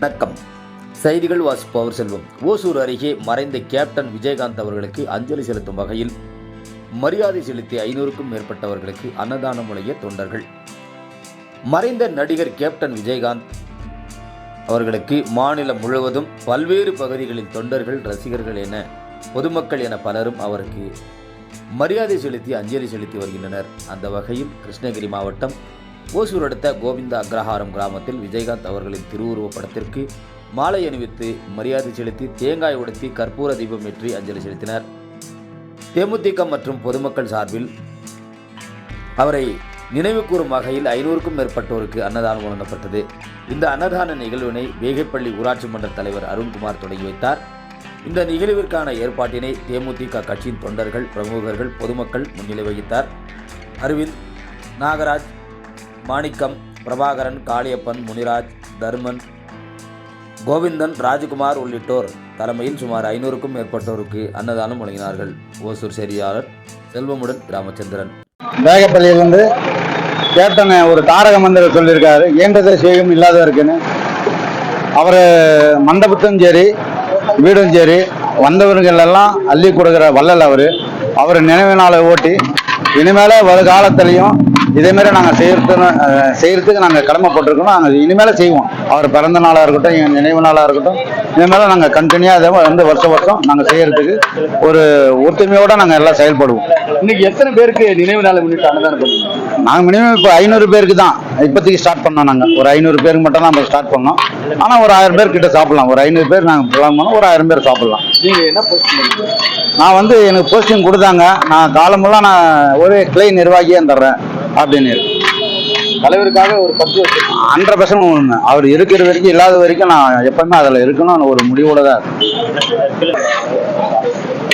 வணக்கம். செய்திகள் வாசிப்பவர் செல்வம். ஓசூர் அருகே மறைந்த கேப்டன் விஜயகாந்த் அவர்களுக்கு அஞ்சலி செலுத்தும் வகையில் மரியாதை செலுத்தி ஐநூறுக்கும் மேற்பட்டவர்களுக்கு அன்னதானம் வழங்கிய தொண்டர்கள். மறைந்த நடிகர் கேப்டன் விஜயகாந்த் அவர்களுக்கு மாநிலம் முழுவதும் பல்வேறு பகுதிகளில் தொண்டர்கள் ரசிகர்கள் என பொதுமக்கள் என பலரும் அவருக்கு மரியாதை செலுத்தி அஞ்சலி செலுத்தி வருகின்றனர். அந்த வகையில் கிருஷ்ணகிரி மாவட்டம் ஓசூர் அடுத்த கோவிந்த அக்ரஹாரம் கிராமத்தில் விஜயகாந்த் அவர்களின் திருவுருவப் படத்திற்கு மாலை அணிவித்து மரியாதை செலுத்தி தேங்காய் உடைத்தி கற்பூர தீபம் ஏற்றி அஞ்சலி செலுத்தினர். தேமுதிக மற்றும் பொதுமக்கள் சார்பில் அவரை நினைவு கூறும் வகையில் ஐநூறுக்கும் மேற்பட்டோருக்கு அன்னதானம் வழங்கப்பட்டது. இந்த அன்னதான நிகழ்வினை வேகைப்பள்ளி ஊராட்சி மன்ற தலைவர் அருண்குமார் தொடங்கி வைத்தார். இந்த நிகழ்விற்கான ஏற்பாட்டினை தேமுதிக கட்சியின் தொண்டர்கள் பிரமுகர்கள் பொதுமக்கள் முன்னிலை வகித்தார். அரவிந்த் நாகராஜ் மாணிக்கம் பிரபாகரன் காளியப்பன் முனிராஜ் தர்மன் கோவிந்தன் ராஜகுமார் உள்ளிட்டோர் தலைமையில் சுமார் ஐநூறுக்கும் மேற்பட்டோருக்கு அன்னதானம் வழங்கினார்கள். ஓசூர் செய்தியாளர் செல்வமுடன் ராமச்சந்திரன். வேகப்பள்ளியிலிருந்து கேப்டன் ஒரு தாரக மந்திரம் சொல்லியிருக்காரு இயன்றதை செய்யும் இல்லாதவருக்குன்னு? அவர் மண்டபத்தும் சரி வீடும் சரி வந்தவர்கள் எல்லாம் அள்ளி கொடுக்குற வள்ளல் அவர். அவர் நினைவினால ஓட்டி ஓட்டி இனிமேல வருகாலத்திலையும் இதே மாதிரி நாங்கள் செய்யறது செய்யறதுக்கு நாங்கள் கடமைப்பட்டிருக்கோம். நாங்கள் இனிமேல செய்வோம். அவர் பிறந்த நாளாக இருக்கட்டும் எங்கள் நினைவு நாளாக இருக்கட்டும் இனிமேல நாங்கள் கண்டினியூவாக அதே வந்து வருஷம் வருஷம் நாங்கள் செய்யறதுக்கு ஒரு ஒத்துமையோட நாங்கள் எல்லாம் செயல்படுவோம். இன்னைக்கு எத்தனை பேருக்கு நினைவு நாளை முன்னிட்டு அன்னதானம் பண்ணுவீங்க? நாங்கள் மினிமம் இப்போ ஐநூறு பேருக்கு தான். இப்போதைக்கு ஸ்டார்ட் பண்ணோம் நாங்கள் ஒரு ஐநூறு பேருக்கு மட்டும் தான் நம்ம ஸ்டார்ட் பண்ணோம். ஆனால் ஒரு ஆயிரம் பேர் கிட்ட சாப்பிடலாம். ஒரு ஐநூறு பேர் நாங்கள் பிளான் பண்ணோம். ஒரு ஆயிரம் பேர் சாப்பிடலாம். நீங்க என்ன நான் வந்து எனக்கு போஸ்டிங் கொடுத்தாங்க. நான் காலமெல்லாம் நான் ஒரு கிளை நிர்வாகியாக தர்றேன் அப்படின்னு தலைவருக்காக ஒரு பத்து வருஷம் ஹண்ட்ரட் பர்சன்ட் உண்மை அவர் இருக்கிற வரைக்கும் இல்லாத வரைக்கும் நான் எப்பவுமே அதில் இருக்கணும்னு ஒரு முடிவோட தான்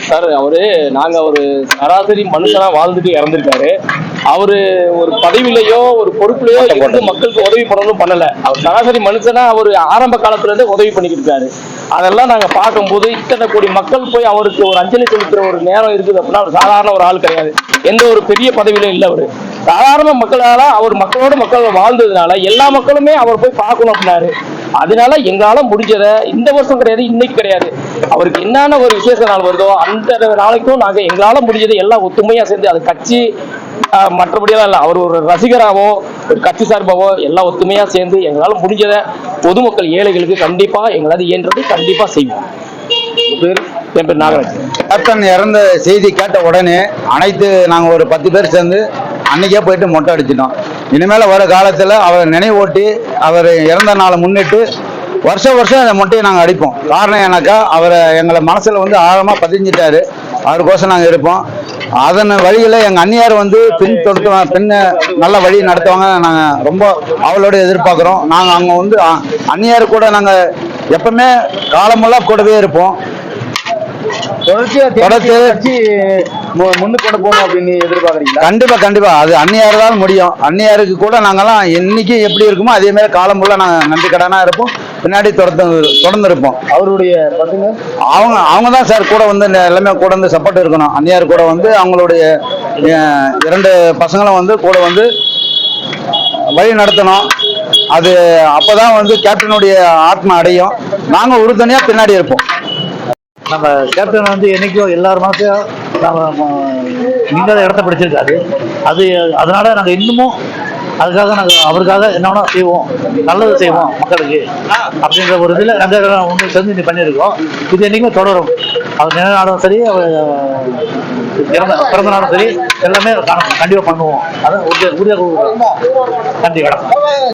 சார் அவரு நாங்க ஒரு சராசரி மனுஷனா வாழ்ந்துட்டு இறந்திருக்காரு. அவரு ஒரு பதவியிலையோ ஒரு பொறுப்புலையோ மக்களுக்கு உதவி பண்ணணும் பண்ணல. அவர் சராசரி மனுஷனா அவர் ஆரம்ப காலத்துல இருந்து உதவி பண்ணிக்கிட்டு இருக்காரு. அதெல்லாம் நாங்க பார்க்கும்போது இத்தனை கோடி மக்கள் போய் அவருக்கு ஒரு அஞ்சலி செலுத்துற ஒரு நேரம் இருக்குது அப்படின்னா அவர் சாதாரண ஒரு ஆள் கிடையாது. எந்த ஒரு பெரிய பதவியிலும் இல்லை அவரு. சாதாரண மக்களால அவர் மக்களோட மக்கள் வாழ்ந்ததுனால எல்லா மக்களுமே அவர் போய் பார்க்கணும் அப்படின்னாரு. அதனால எங்களால முடிஞ்சதை இந்த வருஷம் கிடையாது இன்னைக்கு கிடையாது. அவருக்கு என்னென்ன ஒரு விசேஷ நாள் வருதோ அந்த நாளைக்கும் நாங்க எங்களால முடிஞ்சதை எல்லாம் ஒத்துமையா சேர்ந்து அது கட்சி மற்றபடியெல்லாம் இல்லை. அவர் ஒரு ரசிகராவோ கட்சி சார்பாவோ எல்லாம் ஒத்துமையா சேர்ந்து எங்களால முடிஞ்சதை பொதுமக்கள் ஏழைகளுக்கு கண்டிப்பா எங்களால் இயன்றது கண்டிப்பா செய்வோம். பேர்? என் பேர் நாகராஜ். கேப்டன் இறந்த செய்தி கேட்ட உடனே அனைத்து நாங்கள் ஒரு பத்து பேர் சேர்ந்து அன்னைக்கே போயிட்டு மொட்டை அடிச்சிட்டோம். இனிமேல் வர காலத்தில் அவரை நினைவூட்டி அவர் இறந்த நாளை முன்னிட்டு வருஷ வருஷம் அந்த மொட்டையை நாங்கள் அடிப்போம். காரணம் ஏன்னாக்கா அவரை எங்களை மனசில் வந்து ஆழமாக பதிஞ்சிட்டாரு. அவருக்கோசம் நாங்கள் இருப்போம். அதன் வழியில் எங்கள் அந்நியார் வந்து பின் தொடுத்து பின்ன நல்ல வழி நடத்துவாங்க. நாங்கள் ரொம்ப அவளோட எதிர்பார்க்குறோம். நாங்கள் அங்கே வந்து அந்நியார் கூட நாங்கள் எப்பவுமே காலமெல்லாம் கூடவே இருப்போம். தொடர்ச்சியா தொடர்ச்சி- முன்னுக்கு கொண்டு போகணும் அப்படின்னு எதிர்பார்க்கறீங்களா? கண்டிப்பா கண்டிப்பா. அது அந்நியார் தான் முடியும். அந்நியாருக்கு கூட நாங்கெல்லாம் என்னைக்கு எப்படி இருக்குமோ அதே மாதிரி காலம் ஃபுல்லாக நாங்கள் நன்றி கடனா இருப்போம். பின்னாடி தொடர்ந்து தொடர்ந்து இருப்போம். அவருடைய பசங்க? அவங்க அவங்க தான் சார் கூட வந்து எல்லாமே கூட வந்து சப்போர்ட் இருக்கணும். அந்நியார் கூட வந்து அவங்களுடைய இரண்டு பசங்களும் வந்து கூட வந்து வழி நடத்தணும். அது அப்பதான் வந்து கேப்டனுடைய ஆத்மா அடையும். நாங்கள் உறுதுணையா பின்னாடி இருப்போம். நம்ம கேப்டன் வந்து என்னைக்கும் எல்லார் மனசையும் நம்ம இடத்த பிடிச்சிருக்காரு அது அதனால நாங்கள் இன்னமும் அதுக்காக நாங்கள் அவருக்காக என்ன செய்வோம். நல்லது செய்வோம் மக்களுக்கு. அப்படின்ற ஒரு இதில் நாங்கள் ஒன்று சேர்ந்து இன்னைக்கு பண்ணியிருக்கோம். இது என்றைக்குமே தொடரும். அவர் நிலநாடும் சரி அவர் பிறந்த பிறந்த நாளும் சரி எல்லாமே கண்டிப்பாக பண்ணுவோம். அதான் உறுதியாக உறுதியாக நன்றி வணக்கம்.